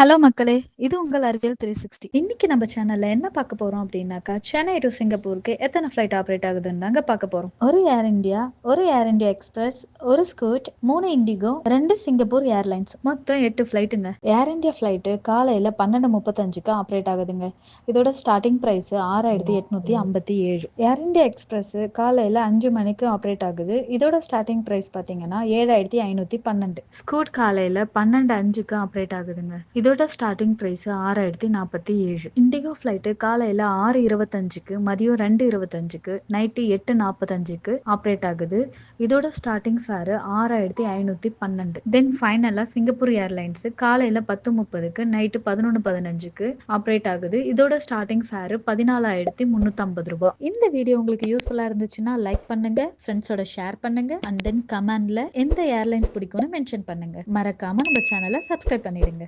Hello மக்களே. இது உங்கள் அறிவியல் த்ரீ சிக்ஸ்டி இன்னைக்கு நம்ம சேனல்ல என்ன பார்க்க போறோம் அப்படின்னாக்கா சென்னை டு சிங்கப்பூருக்கு எத்தனை ஃப்ளைட் ஆப்ரேட் ஆகுதுன்னு தாங்க பார்க்க போறோம். ஒரு ஏர் இந்தியா ஒரு ஏர் இந்தியா எக்ஸ்பிரஸ் ஒரு ஸ்கூட் மூணு இண்டிகோ ரெண்டு சிங்கப்பூர் ஏர்லைன்ஸ் மொத்தம் எட்டு ஃப்ளைட்டுங்க ஏர் இந்தியா ஃப்ளைட்டு காலையில பன்னெண்டு முப்பத்தஞ்சுக்கு ஆப்ரேட் ஆகுதுங்க. இதோட ஸ்டார்டிங் பிரைஸ் ஆறாயிரத்தி எட்நூத்தி ஐம்பத்தி ஏழு. ஏர் இந்தியா எக்ஸ்பிரஸ் காலையில அஞ்சு மணிக்கு ஆப்ரேட் ஆகுது. இதோட ஸ்டார்டிங் பிரைஸ் பாத்தீங்கன்னா ஏழாயிரத்தி ஐநூத்தி பன்னெண்டு. ஸ்கூட் காலையில பன்னெண்டு அஞ்சுக்கு ஆப்ரேட் ஆகுதுங்க. இதோட இதோட ஸ்டார்டிங் ப்ரைஸ் ஆறாயிரத்தி நாற்பத்தி ஏழு. இண்டிகோ ஃப்ளைட்டு காலையில் ஆறு இருபத்தஞ்சுக்கு மதியம் ரெண்டு இருபத்தஞ்சுக்கு நைட்டு எட்டு நாற்பத்தஞ்சுக்கு ஆப்ரேட் ஆகுது. இதோட ஸ்டார்டிங் ஃபேரு ஆறாயிரத்தி ஐநூற்றி பன்னெண்டு. தென் ஃபைனலாக சிங்கப்பூர் ஏர்லைன்ஸு காலையில் பத்து முப்பதுக்கு நைட்டு பதினொன்று பதினஞ்சுக்கு ஆப்ரேட் ஆகுது. இதோட ஸ்டார்டிங் ஃபேரு பதினாலாயிரத்தி முந்நூற்றம்பது ரூபாய் இந்த வீடியோ உங்களுக்கு யூஸ்ஃபுல்லாக இருந்துச்சுன்னா லைக் பண்ணுங்க ஃப்ரெண்ட்ஸோட ஷேர் பண்ணுங்க அண்ட் தென் கமெண்ட்ல எந்த ஏர்லைன்ஸ் பிடிக்கும்னு மென்ஷன் பண்ணுங்க. மறக்காம நம்ம சேனலை சப்ஸ்கிரைப் பண்ணிடுங்க.